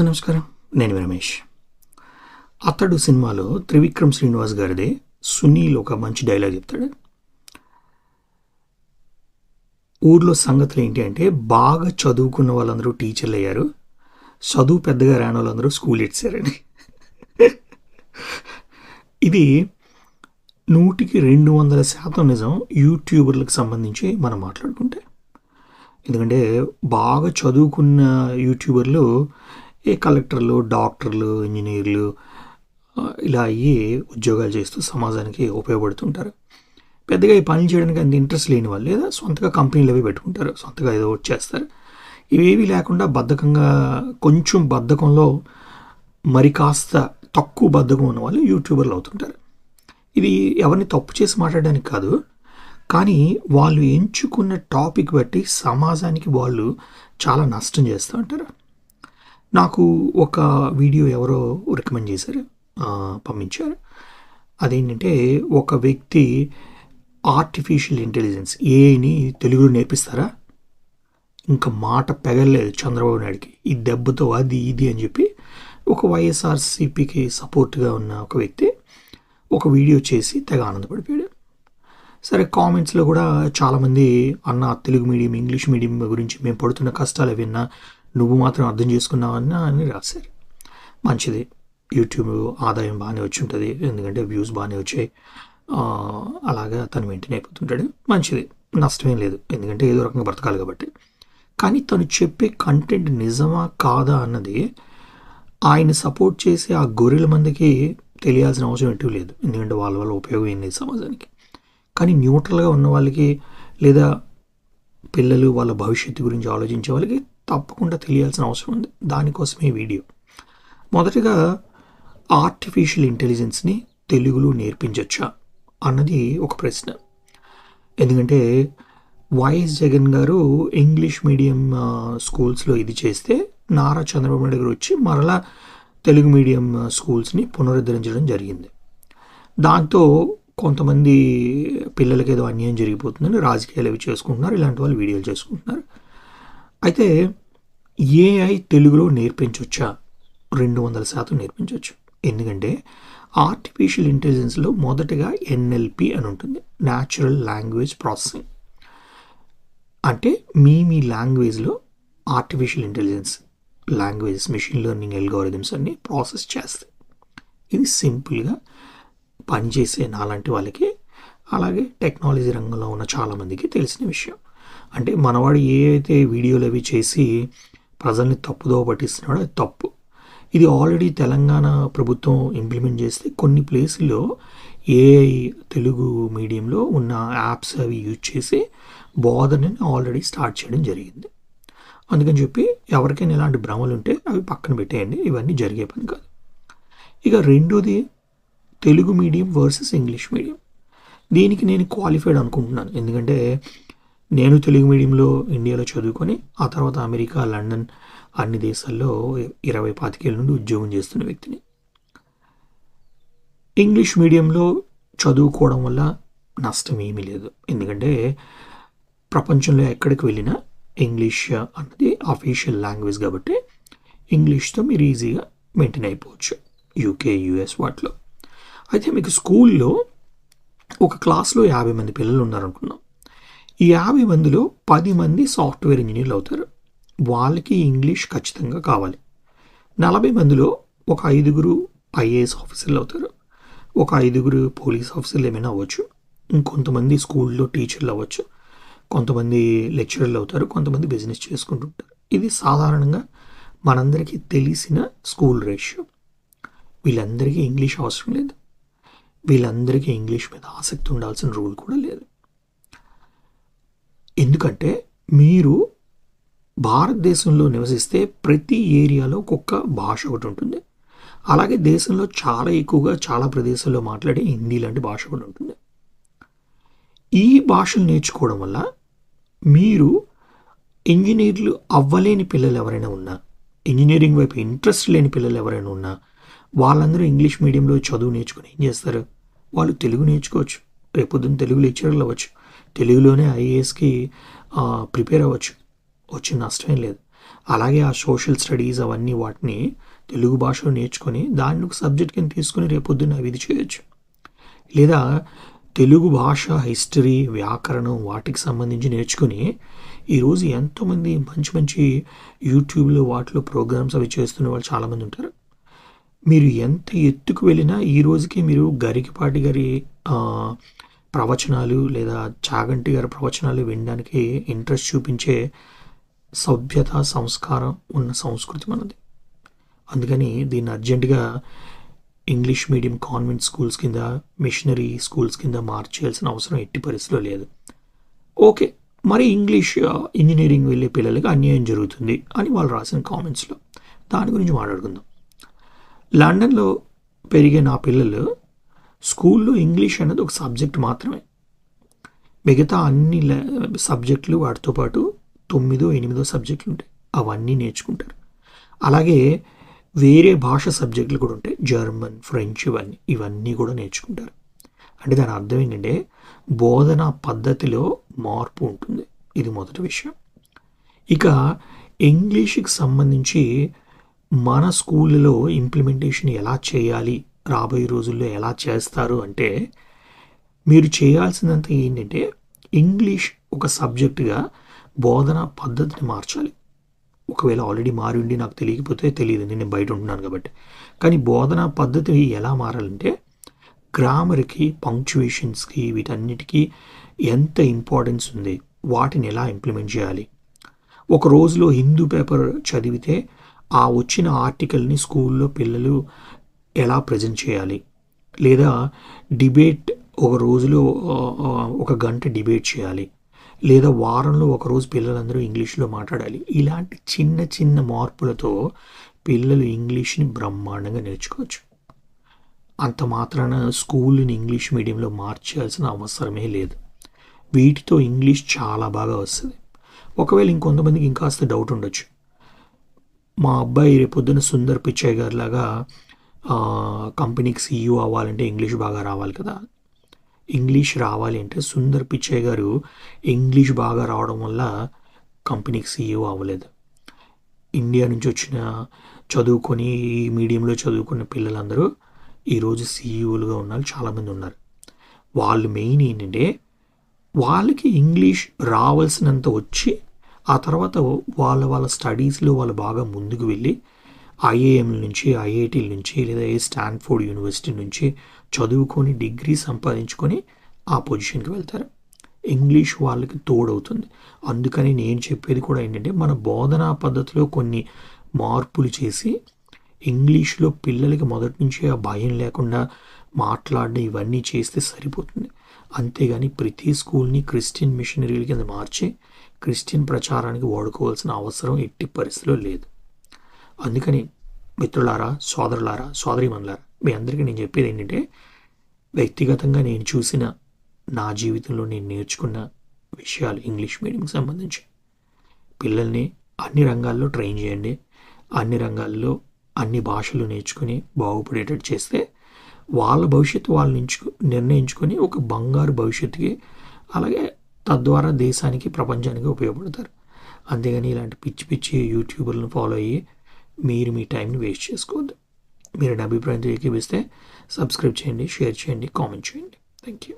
Hello నమస్కారం. నేను రమేష్. అతడు సినిమాలో త్రివిక్రమ్ శ్రీనివాస్ గారిదే సునీల్ ఒక మంచి డైలాగ్ చెప్తాడు. ఊర్లో సంగతులు ఏంటి అంటే బాగా చదువుకున్న వాళ్ళందరూ టీచర్లు అయ్యారు. చదువు పెద్దగా రాని వాళ్ళందరూ స్కూల్ ఇచ్చారని ఇది నూటికి రెండు వందల శాతం నిజం యూట్యూబర్లకు సంబంధించి మనం మాట్లాడుకుంటే. ఎందుకంటే బాగా చదువుకున్న యూట్యూబర్లు ఏ కలెక్టర్లు డాక్టర్లు ఇంజనీర్లు ఇలా అయ్యి ఉద్యోగాలు చేస్తూ సమాజానికి ఉపయోగపడుతుంటారు. పెద్దగా ఈ పనులు చేయడానికి అంత ఇంట్రెస్ట్ లేని వాళ్ళు లేదా సొంతగా కంపెనీలు అవి పెట్టుకుంటారు. సొంతగా ఏదో చేస్తారు. ఇవేవి లేకుండా బద్ధకంగా కొంచెం బద్ధకంలో మరి కాస్త తక్కువ బద్ధకం ఉన్న వాళ్ళు యూట్యూబర్లు అవుతుంటారు. ఇది ఎవరిని తప్పు చేసి మాట్లాడడానికి కాదు కానీ వాళ్ళు ఎంచుకున్న టాపిక్ బట్టి సమాజానికి వాళ్ళు చాలా నష్టం చేస్తూ ఉంటారు. నాకు ఒక వీడియో ఎవరో రికమెండ్ చేశారు పంపించారు. అదేంటంటే ఒక వ్యక్తి ఆర్టిఫిషియల్ ఇంటెలిజెన్స్ ఏఐని తెలుగులో నేర్పిస్తారా? ఇంకా మాట పెగలేదు చంద్రబాబు నాయుడికి. ఈ దెబ్బతో అది ఇది అని చెప్పి ఒక వైఎస్ఆర్సీపీకి సపోర్ట్గా ఉన్న ఒక వ్యక్తి ఒక వీడియో చేసి తెగ ఆనందపడిపోయాడు. సరే కామెంట్స్లో కూడా చాలామంది అన్న తెలుగు మీడియం ఇంగ్లీష్ మీడియం గురించి మేము పడుతున్న కష్టాలు విన్నా నువ్వు మాత్రం అర్థం చేసుకున్నావన్నా అని రాశారు మంచిది. యూట్యూబ్ ఆదాయం బాగానే వచ్చి ఉంటుంది ఎందుకంటే వ్యూస్ బాగానే వచ్చాయి. అలాగా తను వెంటనే అయిపోతుంటాడు. మంచిది. నష్టమేం లేదు. ఎందుకంటే ఏదో రకంగా బ్రతకాలి కాబట్టి. కానీ తను చెప్పే కంటెంట్ నిజమా కాదా అన్నది ఆయన సపోర్ట్ చేసే ఆ గొర్రెల మందికి తెలియాల్సిన అవసరం ఎటు లేదు. ఎందుకంటే వాళ్ళ వల్ల ఉపయోగం ఏం లేదు సమాజానికి. కానీ న్యూట్రల్గా ఉన్న వాళ్ళకి లేదా పిల్లలు వాళ్ళ భవిష్యత్తు గురించి ఆలోచించే వాళ్ళకి తప్పకుండా తెలియాల్సిన అవసరం ఉంది. దానికోసమే ఈ వీడియో. మొదటగా ఆర్టిఫిషియల్ ఇంటెలిజెన్స్ని తెలుగులో నేర్పించవచ్చా అన్నది ఒక ప్రశ్న. ఎందుకంటే వైఎస్ జగన్ గారు ఇంగ్లీష్ మీడియం స్కూల్స్లో ఇది చేస్తే నారా చంద్రబాబు నాయుడు గారు వచ్చి మరలా తెలుగు మీడియం స్కూల్స్ని పునరుద్ధరించడం జరిగింది. దాంతో కొంతమంది పిల్లలకి ఏదో అన్యాయం జరిగిపోతుందని రాజకీయాలు అవి చేసుకుంటున్నారు ఇలాంటి వాళ్ళు వీడియోలు చేసుకుంటున్నారు. అయితే ఏఐ తెలుగులో నేర్పించవచ్చా రెండు వందల శాతం నేర్పించవచ్చు ఎందుకంటే ఆర్టిఫిషియల్ ఇంటెలిజెన్స్లో మొదటగా ఎన్ఎల్పి అని ఉంటుంది. న్యాచురల్ లాంగ్వేజ్ ప్రాసెసింగ్ అంటే మీ మీ లాంగ్వేజ్లో artificial intelligence language machine learning algorithms అన్ని ప్రాసెస్ చేస్తాయి. ఇది సింపుల్గా పనిచేసే నాలాంటి వాళ్ళకి అలాగే టెక్నాలజీ రంగంలో ఉన్న చాలామందికి తెలిసిన విషయం. అంటే మనవాడు ఏ అయితే వీడియోలు అవి చేసి ప్రజల్ని తప్పుదో పట్టిస్తున్నాడో. అది తప్పు. ఇది ఆల్రెడీ తెలంగాణ ప్రభుత్వం ఇంప్లిమెంట్ చేస్తే కొన్ని ప్లేసుల్లో ఏఐ తెలుగు మీడియంలో ఉన్న యాప్స్ అవి యూజ్ చేసి బోధనని ఆల్రెడీ స్టార్ట్ చేయడం జరిగింది. అందుకని చెప్పి ఎవరికైనా ఇలాంటి భ్రమలు ఉంటే అవి పక్కన పెట్టేయండి. ఇవన్నీ జరిగే పని కాదు. ఇక రెండోది Telugu medium versus English medium. దీనికి నేను క్వాలిఫైడ్ అనుకుంటున్నాను. ఎందుకంటే నేను తెలుగు మీడియంలో ఇండియాలో చదువుకొని ఆ తర్వాత అమెరికా లండన్ అన్ని దేశాల్లో ఇరవై పాతికేళ్ళ నుండి ఉద్యోగం చేస్తున్న వ్యక్తిని. ఇంగ్లీష్ మీడియంలో చదువుకోవడం వల్ల నష్టం ఏమీ లేదు. ఎందుకంటే ప్రపంచంలో ఎక్కడికి వెళ్ళినా ఇంగ్లీష్ అన్నది అఫీషియల్ లాంగ్వేజ్ కాబట్టి ఇంగ్లీష్తో మీరు ఈజీగా మెయింటైన్ అయిపోవచ్చు. యూకే యూఎస్ వాటిలో. అయితే మీకు స్కూల్లో ఒక క్లాస్లో యాభై మంది పిల్లలు ఉన్నారనుకున్నాం. ఈ యాభై మందిలో పది మంది సాఫ్ట్వేర్ ఇంజనీర్లు అవుతారు. వాళ్ళకి ఇంగ్లీష్ ఖచ్చితంగా కావాలి. నలభై మందిలో ఒక ఐదుగురు ఐఏఎస్ ఆఫీసర్లు అవుతారు. ఒక ఐదుగురు పోలీస్ ఆఫీసర్లు ఏమైనా అవ్వచ్చు. ఇంకొంతమంది స్కూల్లో టీచర్లు అవ్వచ్చు. కొంతమంది లెక్చరర్లు అవుతారు. కొంతమంది బిజినెస్ చేసుకుంటుంటారు ఇది సాధారణంగా మనందరికీ తెలిసిన స్కూల్ రేషియో. వీళ్ళందరికీ ఇంగ్లీష్ అవసరం లేదు. వీళ్ళందరికీ ఇంగ్లీష్ మీద ఆసక్తి ఉండాల్సిన రూల్ కూడా లేదు. ఎందుకంటే మీరు భారతదేశంలో నివసిస్తే ప్రతి ఏరియాలో ఒక్కొక్క భాష ఒకటి ఉంటుంది. అలాగే దేశంలో చాలా ఎక్కువగా చాలా ప్రదేశాల్లో మాట్లాడే హిందీ లాంటి భాష కూడా ఉంటుంది. ఈ భాషలు నేర్చుకోవడం వల్ల మీరు ఇంజనీర్లు అవ్వలేని పిల్లలు ఎవరైనా ఉన్నా ఇంజనీరింగ్ వైపు ఇంట్రెస్ట్ లేని పిల్లలు ఎవరైనా ఉన్నా వాళ్ళందరూ ఇంగ్లీష్ మీడియంలో చదువు నేర్చుకుని ఏం చేస్తారు? వాళ్ళు తెలుగు నేర్చుకోవచ్చు. రేపొద్దున తెలుగు లెక్చరర్లు అవ్వచ్చు. తెలుగులోనే ఐఏఎస్కి ప్రిపేర్ అవ్వచ్చు. వచ్చిన నష్టమేం లేదు. అలాగే ఆ సోషల్ స్టడీస్ అవన్నీ వాటిని తెలుగు భాషలో నేర్చుకొని దాన్ని ఒక సబ్జెక్ట్ కింద తీసుకుని రేపొద్దున్న అవి ఇది చేయొచ్చు. లేదా తెలుగు భాష హిస్టరీ వ్యాకరణం వాటికి సంబంధించి నేర్చుకుని ఈరోజు ఎంతోమంది మంచి మంచి యూట్యూబ్లో వాటిలో ప్రోగ్రామ్స్ అవి చేస్తున్న వాళ్ళు చాలామంది ఉంటారు. మీరు ఎంత ఎత్తుకు వెళ్ళినా ఈ రోజుకి మీరు గరికిపాటి గారి ప్రవచనాలు లేదా చాగంటి గారి ప్రవచనాలు వినడానికి ఇంట్రెస్ట్ చూపించే సభ్యత సంస్కారం ఉన్న సంస్కృతి మనది. అందుకని దీన్ని అర్జెంటుగా ఇంగ్లీష్ మీడియం కాన్వెంట్ స్కూల్స్ కింద మిషనరీ స్కూల్స్ కింద మార్చేయాల్సిన అవసరం ఎట్టి పరిస్థితిలో లేదు. ఓకే మరి ఇంగ్లీష్ ఇంజనీరింగ్ వెళ్ళే పిల్లలకి అన్యాయం జరుగుతుంది అని వాళ్ళు రాసిన కామెంట్స్లో. దాని గురించి మాట్లాడుకుందాం. లండన్లో పెరిగే నా పిల్లలు స్కూల్లో ఇంగ్లీష్ అనేది ఒక సబ్జెక్ట్ మాత్రమే. మిగతా అన్ని సబ్జెక్టులు వాటితో పాటు తొమ్మిదో ఎనిమిదో సబ్జెక్టులు ఉంటాయి. అవన్నీ నేర్చుకుంటారు. అలాగే వేరే భాష సబ్జెక్టులు కూడా ఉంటాయి. జర్మన్ ఫ్రెంచ్ ఇవన్నీ ఇవన్నీ కూడా నేర్చుకుంటారు. అంటే దాని అర్థం ఏంటంటే బోధన పద్ధతిలో మార్పు ఉంటుంది. ఇది మొదటి విషయం. ఇక ఇంగ్లీష్కి సంబంధించి మన స్కూళ్ళలో ఇంప్లిమెంటేషన్ ఎలా చేయాలి? రాబోయే రోజుల్లో ఎలా చేస్తారు అంటే మీరు చేయాల్సినంత ఏంటంటే ఇంగ్లీష్ ఒక సబ్జెక్టుగా బోధన పద్ధతిని మార్చాలి. ఒకవేళ ఆల్రెడీ మారి ఉండి నాకు తెలియకపోతే తెలియదు నేను బయట ఉంటున్నాను కాబట్టి. కానీ బోధనా పద్ధతి ఎలా మారాలంటే గ్రామర్కి పంక్చువేషన్స్కి వీటన్నిటికీ ఎంత ఇంపార్టెన్స్ ఉంది వాటిని ఎలా ఇంప్లిమెంట్ చేయాలి. ఒక రోజులో హిందూ పేపర్ చదివితే ఆ వచ్చిన ఆర్టికల్ని స్కూల్లో పిల్లలు ఎలా ప్రజెంట్ చేయాలి? లేదా డిబేట్ ఒక రోజులో ఒక గంట డిబేట్ చేయాలి. లేదా వారంలో ఒక రోజు పిల్లలందరూ ఇంగ్లీష్లో మాట్లాడాలి. ఇలాంటి చిన్న చిన్న మార్పులతో పిల్లలు ఇంగ్లీష్ని బ్రహ్మాండంగా నేర్చుకోవచ్చు. అంత మాత్రాన స్కూల్ని ఇంగ్లీష్ మీడియంలో మార్చాల్సిన అవసరమే లేదు. వీటితో ఇంగ్లీష్ చాలా బాగా వస్తుంది. ఒకవేళ ఇంకొంతమందికి ఇంకాస్త డౌట్ ఉండొచ్చు. మా అబ్బాయి రేపొద్దున సుందర్ పిచ్చయ్య గారి లాగా కంపెనీకి సీఈఓ అవ్వాలంటే ఇంగ్లీష్ బాగా రావాలి కదా. ఇంగ్లీష్ రావాలి అంటే సుందర్ పిచ్చయ్య గారు ఇంగ్లీష్ బాగా రావడం వల్ల కంపెనీకి సీఈఓ అవ్వలేదు. ఇండియా నుంచి వచ్చిన చదువుకొని ఈ మీడియంలో చదువుకున్న పిల్లలందరూ ఈరోజు సీఈఓలుగా ఉన్న వాళ్ళు చాలామంది ఉన్నారు. వాళ్ళు మెయిన్ ఏంటంటే వాళ్ళకి ఇంగ్లీష్ రావాల్సినంత వచ్చి ఆ తర్వాత వాళ్ళ వాళ్ళ స్టడీస్లో వాళ్ళు బాగా ముందుకు వెళ్ళి ఐఏఎంల నుంచి ఐఐటీల నుంచి లేదా ఏ స్టాన్ఫోర్డ్ యూనివర్సిటీ నుంచి చదువుకొని డిగ్రీ సంపాదించుకొని ఆ పొజిషన్కి వెళ్తారు. ఇంగ్లీష్ వాళ్ళకి తోడవుతుంది. అందుకని నేను చెప్పేది కూడా ఏంటంటే మన బోధనా పద్ధతిలో కొన్ని మార్పులు చేసి ఇంగ్లీష్లో పిల్లలకి మొదటి నుంచి ఆ భయం లేకుండా మాట్లాడడం ఇవన్నీ చేస్తే సరిపోతుంది. అంతేగాని ప్రతి స్కూల్ని క్రిస్టియన్ మిషనరీల కింద మార్చి క్రిస్టియన్ ప్రచారానికి వాడుకోవాల్సిన అవసరం ఎట్టి పరిస్థితిలో లేదు. అందుకని మిత్రులారా సోదరులారా సోదరిమణులారా మీ అందరికీ నేను చెప్పేది ఏంటంటే వ్యక్తిగతంగా నేను చూసిన నా జీవితంలో నేను నేర్చుకున్న విషయాలు ఇంగ్లీష్ మీడియంకి సంబంధించి. పిల్లల్ని అన్ని రంగాల్లో ట్రైన్ చేయండి. అన్ని రంగాల్లో అన్ని భాషలు నేర్చుకుని బాగుపడేటట్టు చేస్తే వాళ్ళ భవిష్యత్తు వాళ్ళు నించుకు నిర్ణయించుకొని ఒక బంగారు భవిష్యత్తుకి అలాగే తద్వారా దేశానికి ప్రపంచానికి ఉపయోగపడతారు. అంతేగాని ఇలాంటి పిచ్చి పిచ్చి యూట్యూబర్లను ఫాలో అయ్యి మీరు మీ టైంని వేస్ట్ చేసుకోవద్దు. మీరు నా అభిప్రాయం ఏకీపిస్తే సబ్స్క్రైబ్ చేయండి షేర్ చేయండి కామెంట్ చేయండి. Thank you